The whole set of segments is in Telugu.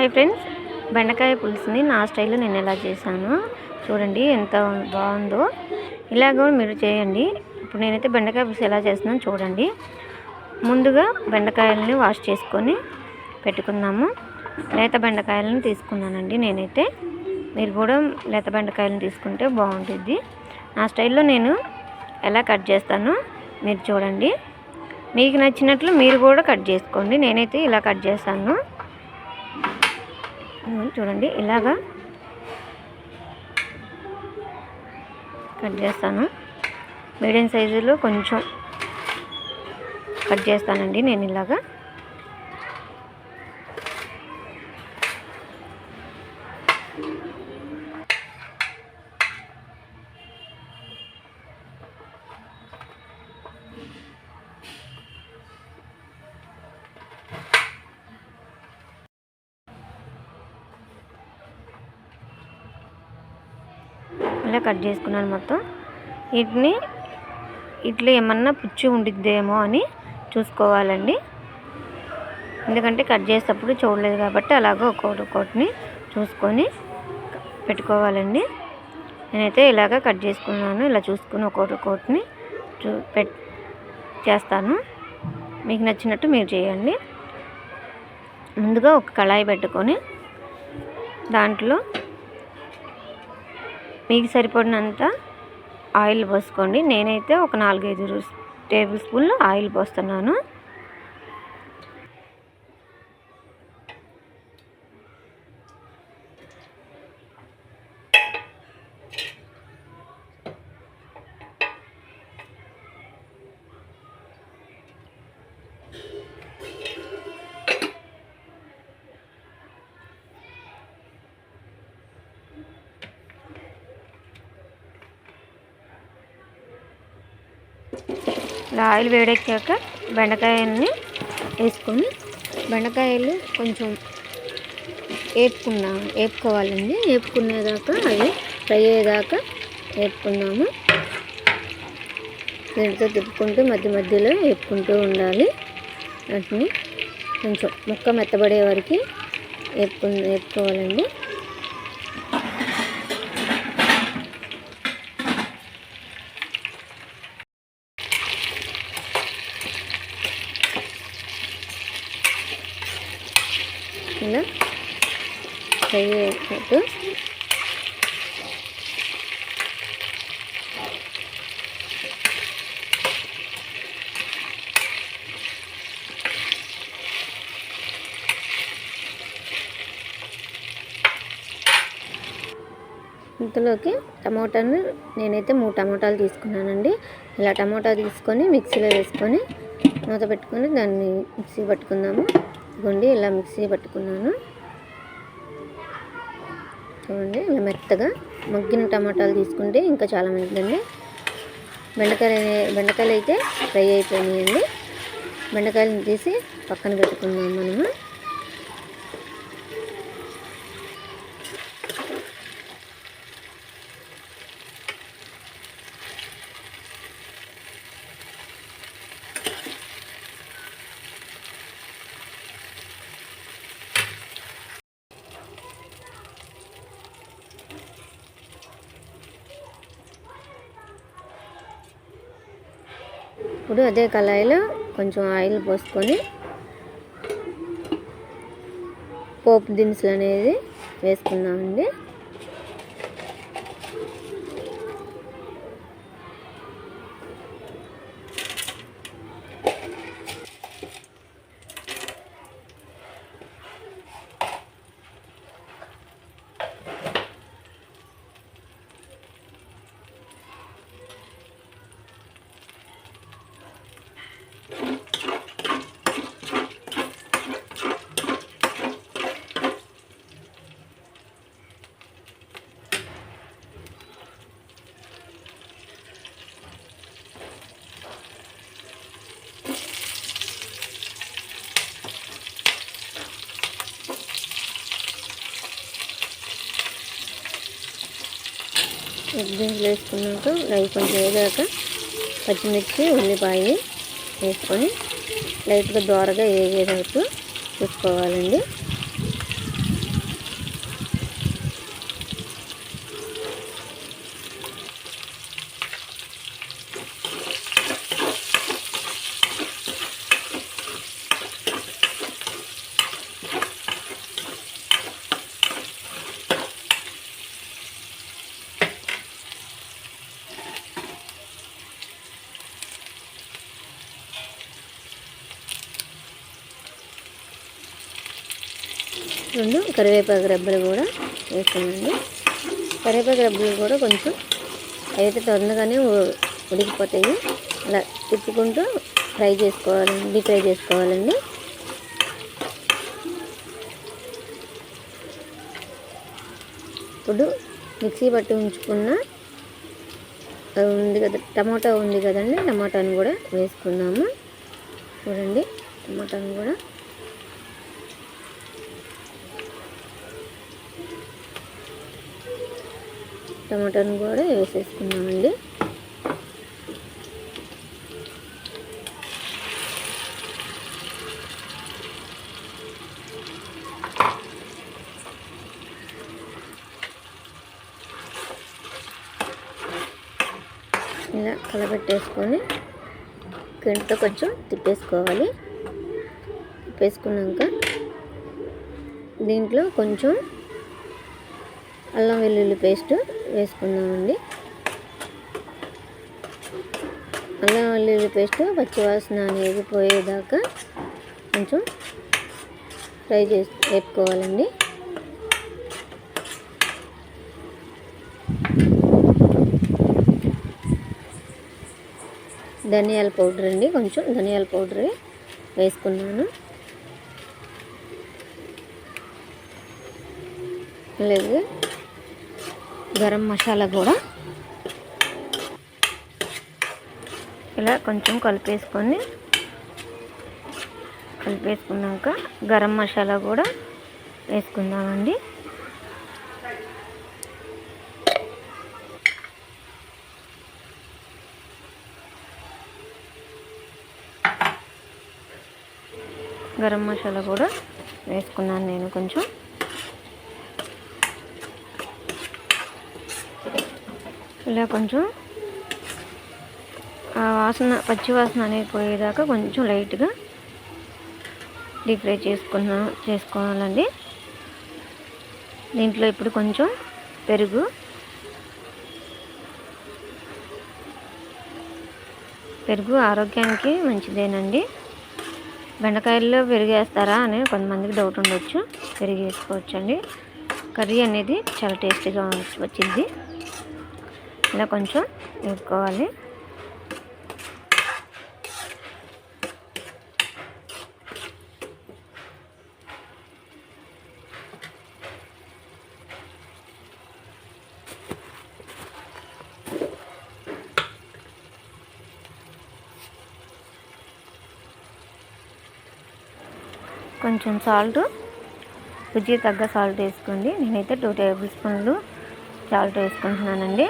Hi friends. బెండకాయ పులుసుని నా స్టైల్లో నేను ఎలా చేశాను చూడండి ఎంత బాగుందో. ఇలాగ మీరు చేయండి. ఇప్పుడు నేనైతే బెండకాయ పులుసు ఎలా చేస్తున్నాను చూడండి. ముందుగా బెండకాయలని వాష్ చేసుకొని పెట్టుకుందాము. లేత బెండకాయలను తీసుకున్నానండి నేనైతే. మీరు కూడా లేత బెండకాయలను తీసుకుంటే బాగుంటుంది. నా స్టైల్లో నేను ఎలా కట్ చేస్తానో మీరు చూడండి. మీకు నచ్చినట్లు మీరు కూడా కట్ చేసుకోండి. నేనైతే ఇలా కట్ చేస్తాను చూడండి ఇలాగా కట్ చేస్తాను. మీడియం సైజులో కొంచెం కట్ చేస్తానండి నేను ఇలాగా. ఇలా కట్ చేసుకున్నాను మొత్తం. వీటిని ఇట్లా ఏమన్నా పుచ్చి ఉండిద్దేమో అని చూసుకోవాలండి. ఎందుకంటే కట్ చేసేటప్పుడు చూడలేదు కాబట్టి అలాగో ఒక్కొక్కటి ఒక్కొక్కటిని చూసుకొని పెట్టుకోవాలండి. నేనైతే ఇలాగ కట్ చేసుకున్నాను ఇలా చూసుకుని ఒక్కొక్కటి ఒక్కొక్కటిని చూ పెట్ చేస్తాను. మీకు నచ్చినట్టు మీరు చేయండి. ముందుగా ఒక కళాయి పెట్టుకొని దాంట్లో మీకు సరిపడినంత ఆయిల్ పోసుకోండి. నేనైతే ఒక నాలుగైదు టేబుల్ స్పూన్లు ఆయిల్ పోస్తున్నాను. ఇలా ఆయిల్ వేడెక్కాక బెండకాయల్ని వేసుకొని బెండకాయలు కొంచెం వేపుకున్నా వేపుకోవాలండి వేపుకునేదాకా అవి ఫ్రై అయ్యేదాకా వేపుకుందాము దీంతో తిప్పుకుంటూ మధ్య మధ్యలో వేపుకుంటూ ఉండాలి. వాటిని కొంచెం ముక్క మెత్తబడే వరకు వేపుకు వేపుకోవాలండి ఇలా ఫ్రై అయినట్టు. ఇంతలోకి టమోటాను నేనైతే మూడు టమోటాలు తీసుకున్నానండి. ఇలా టమోటా తీసుకొని మిక్సీలో వేసుకొని మూత పెట్టుకొని దాన్ని మిక్సీ పట్టుకుందాము. ఇదిగోండి ఇలా మిక్సీ పట్టుకున్నాను. చూడండి ఇలా మెత్తగా మగ్గిన టమాటాలు తీసుకుంటే ఇంకా చాలా మంచిదండి. బెండకాయలు బెండకాయలు అయితే ఫ్రై అయిపోయినాయండి. బెండకాయలను తీసి పక్కన పెట్టుకుందాం మనము. ఇప్పుడు అదే కళాయిలో కొంచెం ఆయిల్ పోసుకొని పోపు దినుసులు అనేది వేసుకుందామండి. గింజలు వేసుకున్నాక అవి కొంచెం వేగాక పచ్చిమిర్చి ఉల్లిపాయ వేసుకొని లైట్గా దోరగా వేగేటట్టు చూసుకోవాలండి. రెండు కరివేపాకు రెబ్బలు కూడా వేస్తానండి కరివేపాకు రెబ్బలు కూడా కొంచెం అయితే తొందరగానే ఉడికిపోతాయి. అలా తిప్పుకుంటూ ఫ్రై చేసుకోవాలండి డీప్ ఫ్రై చేసుకోవాలండి. ఇప్పుడు మిక్సీ పట్టి ఉంచుకున్న అది ఉంది కదా టమాటా ఉంది కదండి టమాటాను కూడా వేసుకుందాము చూడండి టమాటాను కూడా టమాటాను కూడా వేసేసుకున్నామండి. ఇలా కలబెట్టేసుకొని గంటతో కొంచెం తిప్పేసుకోవాలి. తిప్పేసుకున్నాక దీంట్లో కొంచెం అల్లం వెల్లుల్లి పేస్ట్ వేసుకుందామండి. అల్లం వెల్లుల్లి పేస్ట్ పచ్చివాసన అనేది పోయేదాకా కొంచెం ఫ్రై చేసి వేపుకోవాలండి. ధనియాల పౌడర్ అండి కొంచెం ధనియాల పౌడర్ వేసుకున్నాను. అలాగే గరం మసాలా కూడా. ఇలా కొంచెం కలిపేసుకొని కలిపేసుకున్నాక గరం మసాలా కూడా వేసుకుందామండి. గరం మసాలా కూడా వేసుకున్నాను నేను కొంచెం. ఇలా కొంచెం ఆ వాసన పచ్చి వాసన అనేది పోయేదాకా కొంచెం లైట్గా డీప్ ఫ్రై చేసుకున్నా చేసుకోవాలండి. దీంట్లో ఇప్పుడు కొంచెం పెరుగు పెరుగు ఆరోగ్యానికి మంచిదేనండి. బెండకాయల్లో పెరుగు వేస్తారా అని కొంతమందికి డౌట్ ఉండొచ్చు పెరిగేసుకోవచ్చండి కర్రీ అనేది చాలా టేస్టీగా వచ్చింది. ఇలా కొంచెం వేసుకోవాలి కొంచెం సాల్ట్ రుచి తగ్గ సాల్ట్ వేసుకోండి. నేనైతే టూ టేబుల్ స్పూన్లు సాల్ట్ వేసుకుంటున్నానండి.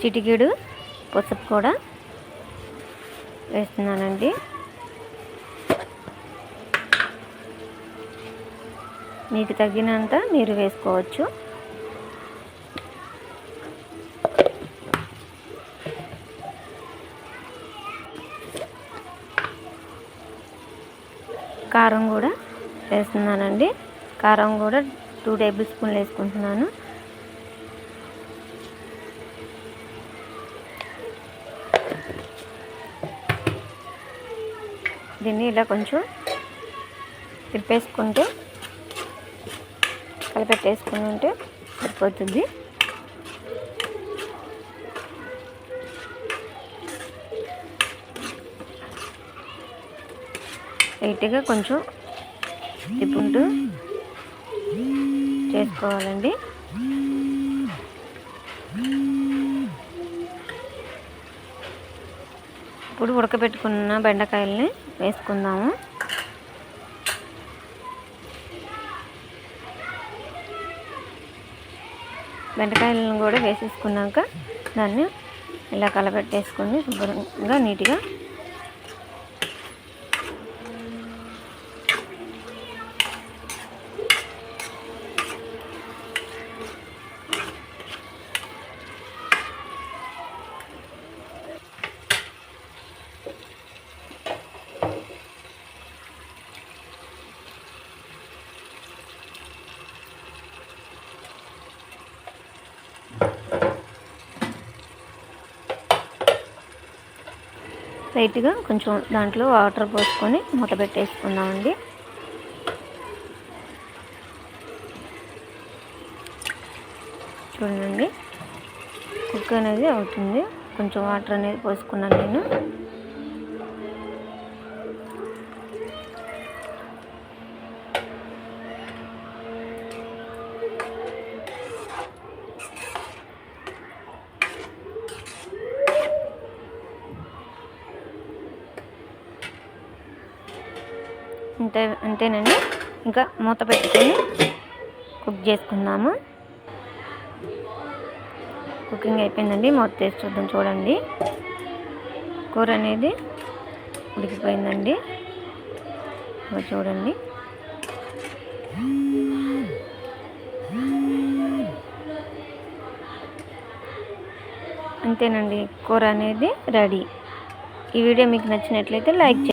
చిటికెడు పసుపు కూడా వేస్తున్నానండి. మీకు తగినంత మీరు వేసుకోవచ్చు. కారం కూడా వేస్తున్నానండి. కారం కూడా టూ టేబుల్ స్పూన్లు వేసుకుంటున్నాను. దీన్ని ఇలా కొంచెం తిప్పేసుకుంటే కలిపెట్టేసుకుని ఉంటే సరిపోతుంది. లైట్గా కొంచెం తిప్పుకుంటూ చేసుకోవాలండి. ఇప్పుడు ఉడకబెట్టుకున్న బెండకాయల్ని వేసుకుందాము. బెండకాయలను కూడా వేసేసుకున్నాక దాన్ని ఇలా కలబెట్టేసుకుని శుభ్రంగా నీట్గా లైట్గా కొంచెం దాంట్లో వాటర్ పోసుకొని మూత పెట్టేసుకుందామండి. చూడండి. కుక్ అనేది అవుతుంది. కొంచెం వాటర్ అనేది పోసుకున్నాను నేను. అంతే అంతేనండి. ఇంకా మూత పెట్టుకొని కుక్ చేసుకుందాము. కుకింగ్ అయిపోయిందండి. మూత తీసి చూద్దాం చూడండి. కూర అనేది ఉడికిపోయిందండి. చూడండి. అంతేనండి. కూర అనేది రెడీ. ఈ వీడియో మీకు నచ్చినట్లయితే లైక్ చేయండి.